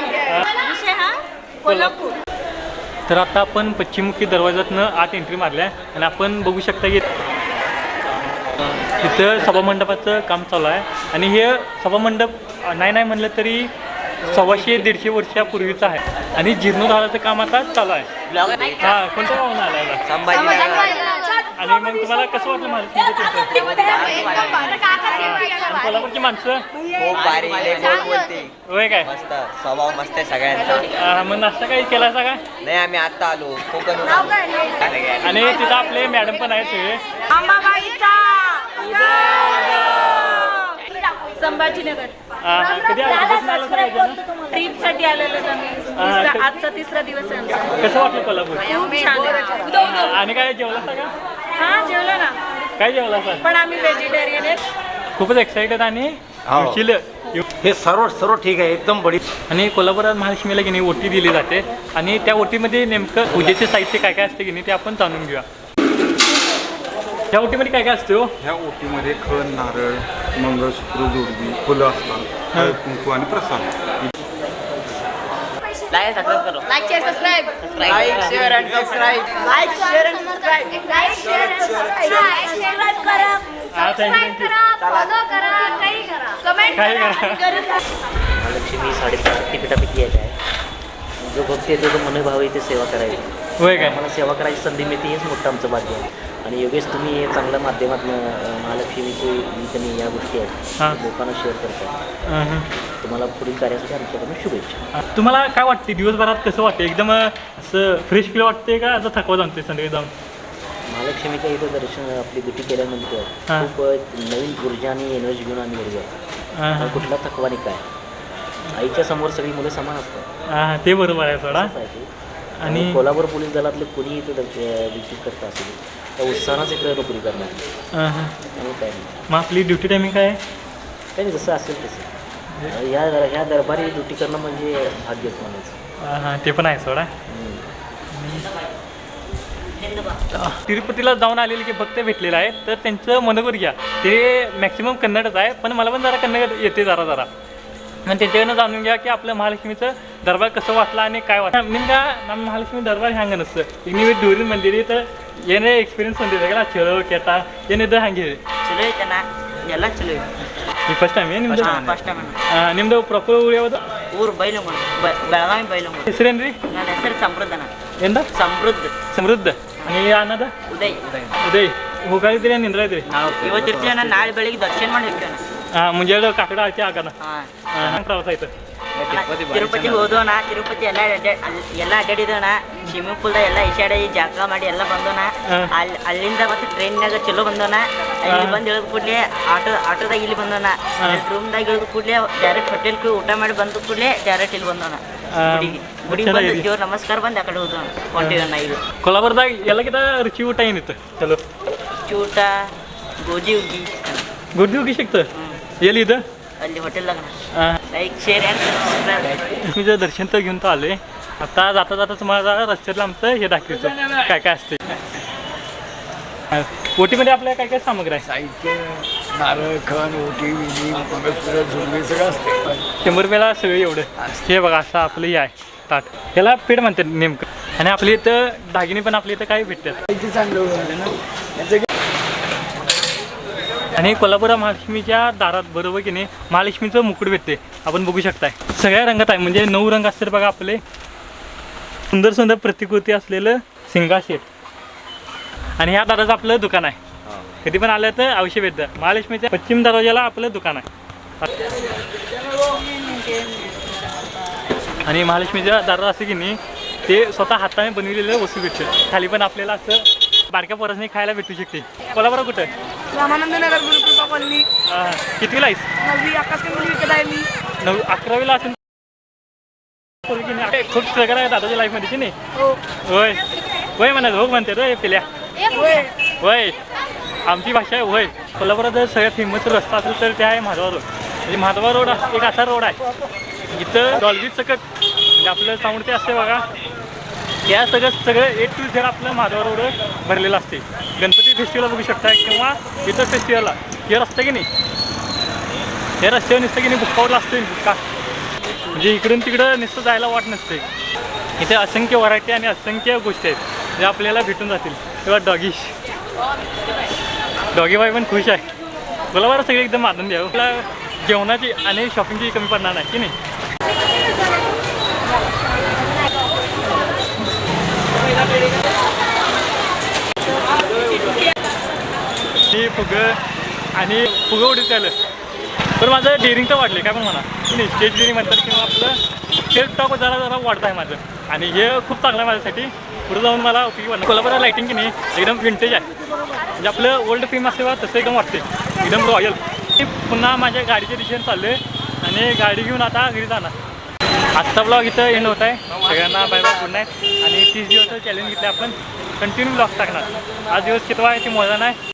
विषय हा कोल्हापूर. तर आता आपण पश्चिममुखी दरवाजातनं आत एंट्री मारल्या आणि आपण बघू शकता की तिथं सभामंडपाचं काम चालू आहे. आणि हे सभामंडप नाही नाही म्हणलं तरी सव्वाशे दीडशे वर्षापूर्वीचं आहे. आणि जीर्णोद्धाराचं काम आता चालू आहे. हां कोणत्या गावानं आलं आहे आणि मग तुम्हाला कसं वाटलं महाराष्ट्र कोल्हापूरची माणसं? खूप भारी लय गोड बोलते. होय काय? मस्त. स्वभाव मस्त आहे सगळ्यांचा. हा, मग नाश्ता काही केला असा काय नाही आम्ही आता आलो. कोकण आणि तिथं आपले मॅडम पण आहेत सगळे. संभाजीनगर. हा, हा. कधी आलं? कधी आलं सर याच्यानं? ट्रिपसाठी आलेलो आम्ही हा, तिसरा- क- आजचा तिसरा दिवस आहे आमचा. कसं वाटलं कोल्हापूर? खूप छान आहे. आणि काय जेवला का? हा जेवलो ना. काय जेवला सर? पण आम्ही व्हेजिटेरियन आहेत. खूपच एक्साइटेड आणि हो. खुशील. हे सर्व सर्व ठीक आहे एकदम बडी आणि कोल्हापुरात महालक्ष्मीला की नाही ओटी दिली जाते. आणि त्या ओटीमध्ये नेमकं पूजेचे साहित्य काय काय असते की नाही ते आपण जाणून घेऊया. त्या ओटीमध्ये काय काय असते हो? ह्या ओटीमध्ये खण नारळ मंगळसूत्र जोडवी फुलं असतात. हळद कुंकू आणि प्रसाद. Like share subscribe like share and subscribe हा थँक्यू थँक्यू काही करा. महालक्ष्मी साडेपाच तिकिटापैकी एक आहे. जो भक्ती येतो तो मनोभाव इथे सेवा करायची होय काय? मला सेवा करायची संधी मिळते हेच मोठं आमचं भाग्य आहे. आणि योगेश तुम्ही हे चांगल्या माध्यमातून महालक्ष्मीची इथे या गोष्टी. आहेत लोकांना शेअर करतात हं, हं. तुम्हाला पुढील कार्यासाठी आमच्याकडून शुभेच्छा तुम्हाला काय वाटते दिवसभरात कसं वाटते एकदम असं फ्रेश फील वाटते का असं थकवा जाणते संध्याकाळी जाऊन महालक्ष्मीच्या इथं दर्शन आपली दुटी केल्यानंतर. खूप नवीन ऊर्जा आणि एनर्जी घेऊन आम्ही घरी जातो. कुठला थकवा नाही काय आईच्या समोर सगळी मुलं समान असतात ते बरोबर आहे थोडा. आणि- कोल्हापूर पोलीस दलातले कोणी इथं विजिट करत असेल त्या उत्साहानंच इकडे नोकरी करणार. आणि काय नाही. मग आपली ड्युटी टायमिंग काय? आहे काही नाही जसं असेल तसं. ह्या ह्या दरबारी ड्युटी करणं म्हणजे भाग्यच म्हणायचं. हां, हां, ते पण आहे सोडा. हम्म. तिरुपतीला जाऊन आलेले जे भक्त भेटलेले आहेत तर त्यांचं मनोबर घ्या. ते मॅक्सिमम कन्नडच आहे पण मला पण जरा कन्नड येते जरा जरा. आणि त्यांच्याकडनं जाणून घ्या की आपलं महालक्ष्मीचं दरबार कसं वाटलं आणि काय वाटलं ನಿಮ್ಗೆ ನಮ್ಮ ಮಹಾಲಕ್ಷ್ಮಿ ದರ್ಬಾರ್ ಹೆಂಗೆ ಅನಿಸ್ತು ಈಗ ನೀವು ದೂರಿಂದ ಬಂದಿರಿ ತ ಏನೇ ಎಕ್ಸ್ಪೀರಿಯನ್ಸ್ ಹೊಂದಿದಾಗಲ್ಲ ಚಲೋ ಕೆಟ್ಟ ಏನಿದೆ ಹಂಗಿದೆ ಚಲೋ ಐತಣ್ಣ ಎಲ್ಲ ಚಲೋ ಐತಿ ಈ ಫಸ್ಟ್ ಟೈಮ್ ಏನು ನಿಮ್ದು ಫಸ್ಟ್ ಟೈಮ್ ಆ, ನಿಮ್ದು ಪ್ರಾಪರ್ ಊರು ಯಾವುದು ಊರು ಬೈಲಂಗೋಣ ಬೆಳಗಾವಿ ಬೈಲಂಗೋಣ ಹೆಸರೇನ್ರಿ ನನ್ನ ಹೆಸರು ಸಮೃದ್ಧನ ಎಂದ ಸಮೃದ್ಧ ಸಮೃದ್ಧ आणि ಅನ್ನದ ಉದಯ್ ಉದಯ್ ಹೋಗಾದಿದ್ರಿ ನಿಂದ್ರ ಇದ್ರಿ ಇವತ್ತು ಇರ್ತೀವಣ್ಣ ನಾಳೆ ಬೆಳಿಗ್ಗೆ ದರ್ಶನ ಮಾಡಿ ಇರ್ತೀವಣ್ಣ ಹಾಂ ಮುಂಜಾನೆ ಕಾಕಡ ಆಚೆ ಆಗಣ ಹಾಂ ಹಂಗೆ ಪ್ರವಾಸ ಆಯ್ತು ತಿರುಪತಿ ಹೋದೋಣ ತಿರುಪತಿ ಎಲ್ಲ ಎಲ್ಲ ಅಡ್ಡಾಡಿದೋಣ ಸ್ವಿಮ್ಮಿಂಗ್ ಪೂಲ್ದಾಗ ಎಲ್ಲ ಈಶಾಡಿ ಜಾಗ ಮಾಡಿ ಎಲ್ಲ ಬಂದೋಣ. ಅಲ್ಲಿ ಅಲ್ಲಿಂದ ಮತ್ತೆ ಟ್ರೈನ್ನಾಗ ಚಲೋ ಬಂದೋಣ. ಇಲ್ಲಿ ಬಂದು ಇಳಿದ ಕೂಡಲೇ ಆಟೋ ಆಟೋದಾಗ ಇಲ್ಲಿ ಬಂದೋಣ. ರೂಮ್ ರೂಮ್ದಾಗ ಇಳಿದ ಕೂಡಲೇ ಡೈರೆಕ್ಟ್ ಹೋಟೆಲ್ ಊಟ ಮಾಡಿ ಬಂದ ಕೂಡಲೇ ಡೈರೆಕ್ಟ್ ಇಲ್ಲಿ ಬಂದೋಣ. ಗುಡಿ ಬಂದು. ದೇವ್ರ ನಮಸ್ಕಾರ ಬಂದು ಆ ಕಡೆ ಹೋದೋಣ ಹೊಂಟಿವಣ್ಣ ಈಗ ಕೊಲ್ಲಾಪುರದಾಗ ಎಲ್ಲಕ್ಕಿಂತ ರುಚಿ ಊಟ ಏನಿತ್ತು? ಚಲೋ. ಊಟ ಗೋಧಿ ಹುಗ್ಗಿ. ಗುಡ್ಡಿ ಹೋಗಿ ಎಲ್ಲಿ ಎಲ್ಲಿದ್ದು ಅಲ್ಲಿ ಹೋಟೆಲ್ದಾಗ हां ಲೈಕ್ ಶೇರ್ ಆ್ಯಂಡ್ ಸಬ್ಸ್ಕ್ರೈಬ್ मी जर दर्शन तर घेऊन तर आले आता जाता जाता तुम्हाला रस्त्यातलं आमचं हे दाखवायचं काय काय असते हा, ओटीमध्ये आपल्या काय काय सामग्री आहे साहित्य नारळ खण ओटी विधी मंगळसूत्र झुलवे सगळं असते शंभर रुपयाला सगळं एवढं हे बघा असं आपलं हे आहे ताट ह्याला पेड म्हणतात नेमकं आणि आपल्या इथं दागिने पण आपल्या इथं काय भेटतात साहित्य चांगलं होतं ना याचं आणि कोल्हापुरा महालक्ष्मीच्या दारात बरोबर की नाही? महालक्ष्मीचं मुकुट भेटते आपण बघू शकताय. सगळ्या रंगात आहे. म्हणजे नऊ रंग असतात बघा आपले. सुंदर सुंदर प्रतिकृती असलेलं सिंगाशेट आणि ह्या दाराचं आपलं दुकान आहे. कधी पण आलं तर अवश्य भेटतं महालक्ष्मीच्या पश्चिम दरवाजाला आपलं दुकान आहे. आणि महालक्ष्मीच्या दारात असं की नाही ते स्वतः हाताने बनविलेलं वस्तू भेटतं. खाली पण आपल्याला असं बारक्या पोरांनी खायला भेटू शकते. कोल्हापुरा कुठं? रामानंद नगर गुरुकृपा कॉलनी. कितवीला आहेस? नववी आकाश कंपनी विकत आहे मी अकरावीला पोरगी नाही? खूप स्ट्रगल आहे दादाच्या लाईफमध्ये की नाही? हो. होय. होय म्हणत हो म्हणते रे पिल्या. होय. होय. आमची भाषा आहे होय. कोल्हापुरात जर सगळ्यात फेमस रस्ता असेल तर ते आहे माधवा रोड. म्हणजे माधवा रोड एक असा रोड आहे. इथं डॉल्बी सकट म्हणजे आपलं साऊंड ते असते बघा. या सगळं सगळं ए टू झेड आपलं माधवा रोड भरलेलं असते गणपती फेस्टिवल बघू शकता किंवा इतर फेस्टिवलला हे रस्ते की नाही? हे रस्त्यावर नुसतं की नाही? बुक्कावरला असते बुक्का म्हणजे इकडून तिकडं नुसतं जायला वाट नसते. इथे असंख्य व्हरायटी आणि असंख्य गोष्टी आहेत ज्या आपल्याला भेटून जातील. किंवा डॉगीश डॉगी बाय पण खुश आहे. बोला बरं सगळे एकदम आनंदी आहे हो. आपला जेवणाची आणि शॉपिंगची कमी पडणार नाही की नाही? ही फुगं आणि फुगं उडीत झालं. तर माझं डेअरिंग तर वाढले काय पण म्हणा. तुम्ही नाही स्टेज डेअरिंग म्हणतात किंवा आपलं सेल्फ टॉक जरा जरा वाढत आहे माझं. आणि हे खूप चांगलं आहे माझ्यासाठी. पुढे जाऊन मला उपयोगी बनणार कोल्हापुरात लाईटिंग की नाही एकदम विंटेज आहे. म्हणजे आपलं ओल्ड फिल्म असते तसं एकदम वाटते एकदम रॉयल पुन्हा माझ्या गाडीचे दिशेने चाललं आहे आणि गाडी घेऊन आता घरी जाणार. आजचा ब्लॉग इथं एंड होत आहे. सगळ्यांना बाय बाय गुड नाईट आणि तीस दिवस चॅलेंज घेतलं आपण. कंटिन्यू ब्लॉग टाकणार. आज दिवस कितवा आहे ते मोजा नाही.